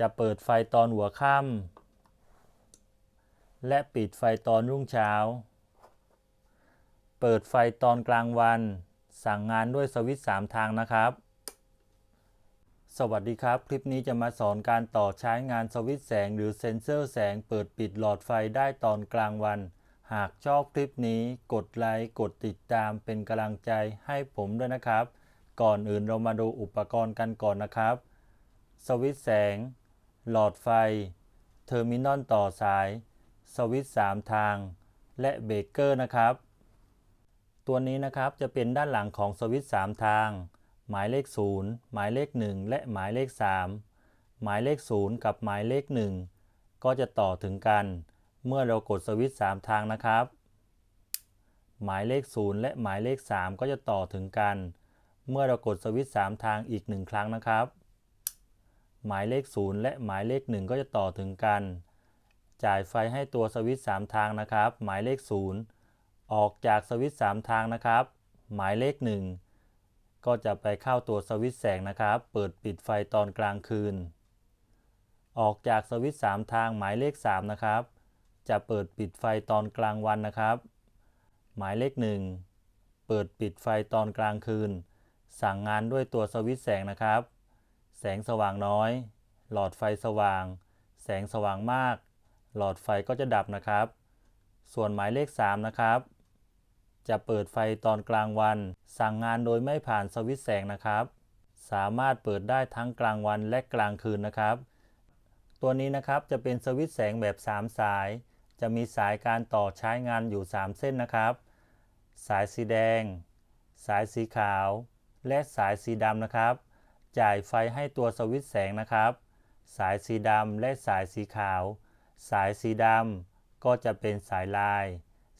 จะเปิดไฟตอนหัวค่ำและปิดไฟตอนรุ่งเช้า เปิดไฟตอนกลางวัน สั่งงานด้วยสวิตช์3ทางนะครับ สวัสดีครับ คลิปนี้จะมาสอนการต่อใช้งานสวิตช์แสงหรือเซ็นเซอร์แสงเปิดปิดหลอดไฟได้ตอนกลางวัน หากชอบคลิปนี้กดไลค์กดติดตามเป็นกำลังใจให้ผมด้วยนะครับ ก่อนอื่นเรามาดูอุปกรณ์กันก่อนนะครับ สวิตช์แสง หลอดไฟ เทอร์มินอลต่อสาย สวิตช์3ทาง และเบรกเกอร์นะครับ ตัวนี้นะครับจะเป็นด้านหลังของสวิตช์3ทาง หมายเลข 0 หมายเลข 1 และหมายเลข 3 หมายเลข 0 กับหมายเลข 1 ก็จะต่อถึงกัน เมื่อเรากดสวิตช์3ทางนะครับ หมายเลข 0 และหมายเลข 3 ก็จะต่อถึงกัน เมื่อเรากดสวิตช์3ทางอีก 1 ครั้งนะครับ หมายเลข 0 และหมายเลข 1 ก็จะต่อถึงกัน จ่ายไฟให้ตัวสวิตช์3ทางนะครับ หมายเลข 0 ออกจากสวิตช์3ทางนะครับ หมายเลข 1 ก็จะไปเข้าตัวสวิตช์แสงนะครับ เปิดปิดไฟตอนกลางคืน ออกจากสวิตช์3ทางหมายเลข 3 นะครับ จะเปิดปิดไฟตอนกลางวันนะครับ หมายเลข 1 เปิดปิดไฟตอนกลางคืน สั่งงานด้วยตัวสวิตช์แสงนะครับ แสงสว่างน้อย หลอดไฟสว่าง แสงสว่างมาก หลอดไฟก็จะดับนะครับ ส่วนหมายเลข 3 นะครับ จะเปิดไฟตอนกลางวัน สั่งงานโดยไม่ผ่านสวิตช์แสงนะครับ สามารถเปิดได้ทั้งกลางวันและกลางคืนนะครับ ตัวนี้นะครับจะเป็นสวิตช์แสงแบบ 3 สาย จะมีสายการต่อใช้งานอยู่ 3 เส้นนะครับ สายสีแดง สายสีขาว และสายสีดำนะครับ จ่ายไฟให้ตัวสวิตช์แสงนะครับ สายสีดำและสายสีขาว สายสีดำก็จะเป็นสายลาย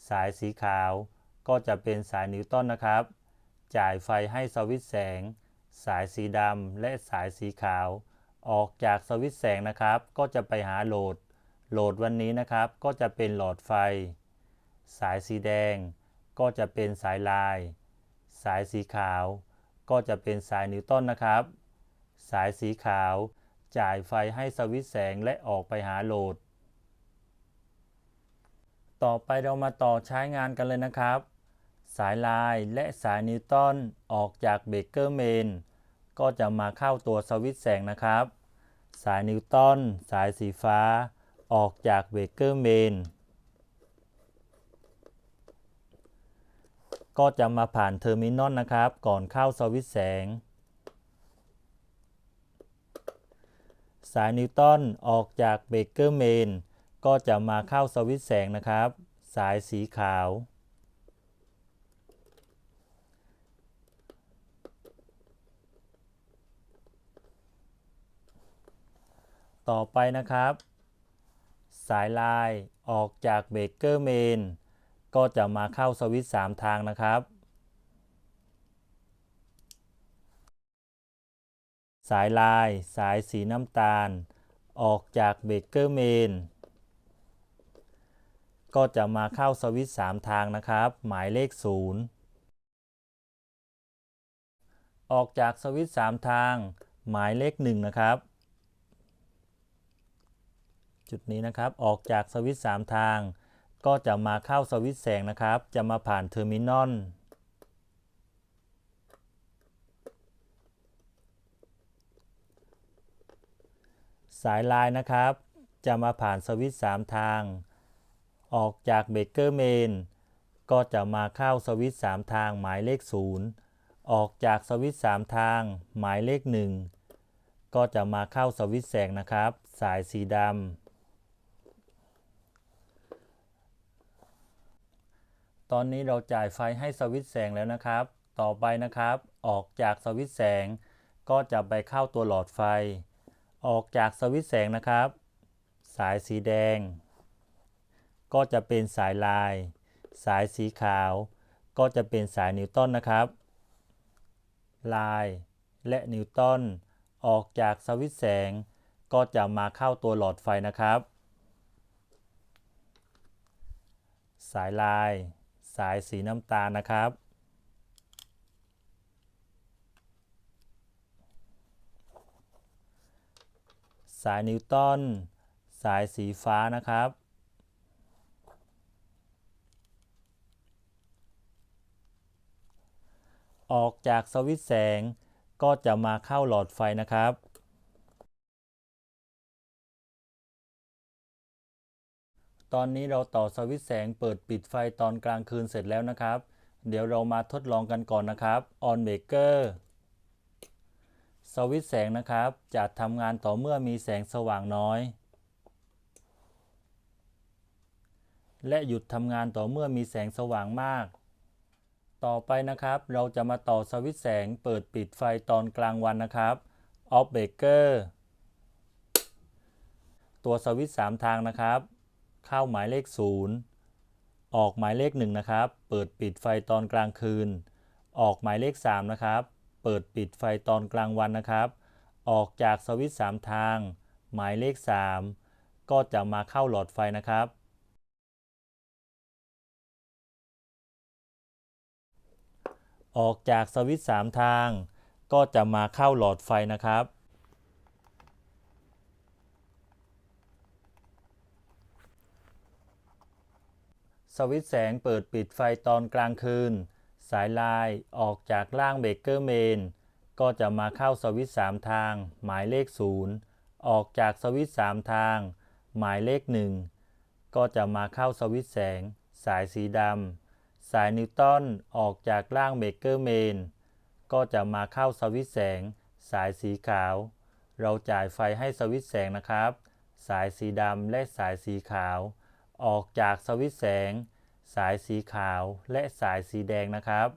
สายสีขาวก็จะเป็นสายนิวตันนะครับ จ่ายไฟให้สวิตช์แสง สายสีดำและสายสีขาว ออกจากสวิตช์แสงนะครับ ก็จะไปหาโหลด โหลดวันนี้นะครับ ก็จะเป็นหลอดไฟ สายสีแดง ก็จะเป็นสายลาย สายสีขาว ก็จะเป็นสายนิวตันนะครับ สายสีขาว จ่ายไฟให้สวิตช์แสงและออกไปหาโหลด ต่อไปเรามาต่อใช้งานกันเลยนะครับ สายลายและสายนิวตันออกจากเบรกเกอร์เมนก็จะมาเข้าตัวสวิตช์แสงนะครับ สายนิวตันสายสีฟ้า ออกจากเบรกเกอร์เมน ก็จะมาผ่านเทอร์มินอลนะครับ ก่อนเข้าสวิตช์แสง สายนิวตันออกจากเบเกอร์เมนก็จะมาเข้าสวิตช์แสงนะครับ สายสีขาว ต่อไปนะครับ สายลายออกจากเบเกอร์เมน ก็จะมาเข้าสวิตช์3ทางนะครับ สายลาย สายสีน้ำตาล ออกจากเบรกเกอร์เมนก็จะมาเข้าสวิตช์3ทางนะครับ หมายเลข 0 ออกจากสวิตช์3ทาง หมายเลข 1 นะครับ จุดนี้นะครับออกจากสวิตช์3ทาง ก็จะมาเข้าสวิตช์แสงนะครับ จะมาผ่านเทอร์มินอลสายลายนะครับ จะมาผ่านสวิตช์3ทาง ออกจากเบเกอร์เมนก็จะมาเข้าสวิตช์3ทางหมายเลข 0 ออกจากสวิตช์3ทางหมายเลข 1 ก็จะมาเข้าสวิตช์แสงนะครับ สายสีดำ ตอนนี้เราจ่ายไฟให้สวิตช์แสงแล้วนะครับ ต่อไปนะครับ ออกจากสวิตช์แสง ก็จะไปเข้าตัวหลอดไฟ ออกจากสวิตช์แสงนะครับ สายสีแดง ก็จะเป็นสายลาย สายสีขาว ก็จะเป็นสายนิวตันนะครับ ลายและนิวตันออกจากสวิตช์แสง ก็จะมาเข้าตัวหลอดไฟนะครับ สายลาย สายสีน้ำตาลนะครับ สายนิวตันสายสีฟ้านะครับ ออกจากสวิตแสงก็จะมาเข้าหลอดไฟนะครับ ตอนนี้เราต่อสวิตช์แสงเปิดปิดไฟตอนกลางคืนเสร็จแล้วนะครับ เดี๋ยวเรามาทดลองกันก่อนนะครับ on breaker สวิตช์แสงนะครับ จะทำงานต่อเมื่อมีแสงสว่างน้อย และหยุดทำงานต่อเมื่อมีแสงสว่างมาก ต่อไปนะครับ เราจะมาต่อสวิตช์แสงเปิดปิดไฟตอนกลางวันนะครับ off breaker ตัวสวิตช์3ทางนะครับ เข้าหมายเลข 0 ออกหมายเลข 1 นะครับ เปิดปิดไฟตอนกลางคืน ออกหมายเลข 3 นะครับ เปิดปิดไฟตอนกลางวันนะครับ ออกจากสวิตช์3ทาง หมายเลข 3 ก็จะมาเข้าหลอดไฟนะครับ ออกจากสวิตช์3ทาง ก็จะมาเข้าหลอดไฟนะครับ สวิตช์แสงเปิดปิดไฟตอนกลางคืน สายลายออกจากล่างเบรกเกอร์เมน ก็จะมาเข้าสวิตช์3ทาง หมายเลข 0 ออกจากสวิตช์3ทาง หมายเลข 1 ก็จะมาเข้าสวิตช์แสง สายสีดำสายนิวตันออกจากล่างเบรกเกอร์เมน ก็จะมาเข้าสวิตช์แสง สายสีขาว เราจ่ายไฟให้สวิตช์แสงนะครับ สายสีดำและสายสีขาว ออกจากสวิตแสง สายสีขาวและสายสีแดงนะครับ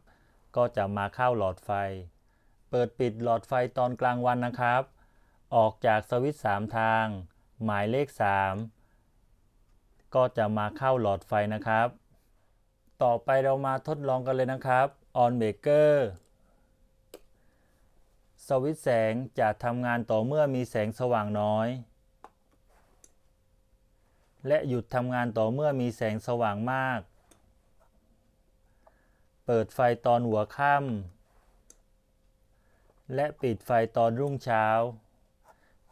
ก็จะมาเข้าหลอดไฟ เปิดปิดหลอดไฟตอนกลางวันนะครับ ออกจากสวิตช์3ทาง หมายเลข 3 ก็จะมาเข้าหลอดไฟนะครับ ต่อไปเรามาทดลองกันเลยนะครับ on breaker สวิตแสงจะทำงานต่อเมื่อมีแสงสว่างน้อย และหยุดทำงานต่อเมื่อมีแสงสว่างมาก เปิดไฟตอนหัวค่ำและปิดไฟตอนรุ่งเช้า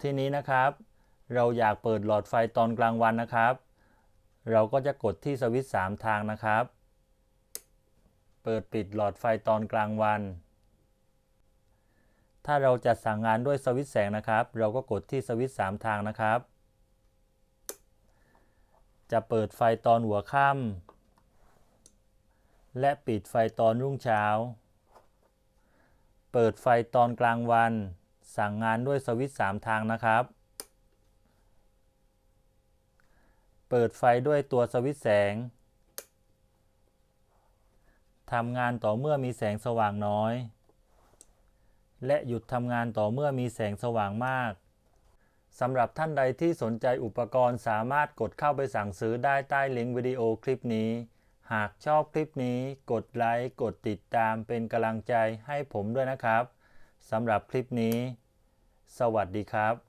ทีนี้นะครับ เราอยากเปิดหลอดไฟตอนกลางวันนะครับ เราก็จะกดที่สวิตช์3ทางนะครับ เปิดปิดหลอดไฟตอนกลางวัน ถ้าเราจะสั่งงานด้วยสวิตช์แสงนะครับ เราก็กดที่สวิตช์3ทางนะครับ จะเปิดไฟตอนหัวค่ำและปิดไฟตอนรุ่งเช้า เปิดไฟตอนกลางวัน สั่งงานด้วยสวิตช์3ทางนะครับ เปิดไฟด้วยตัวสวิตช์แสงทำงานต่อเมื่อมีแสงสว่างน้อย และหยุดทำงานต่อเมื่อมีแสงสว่างมาก สำหรับท่านใดที่สนใจอุปกรณ์สามารถกดเข้าไปสั่งซื้อได้ใต้ลิงก์วิดีโอคลิปนี้ หากชอบคลิปนี้กดไลค์ กดติดตามเป็นกำลังใจให้ผมด้วยนะครับ สำหรับคลิปนี้ สวัสดีครับ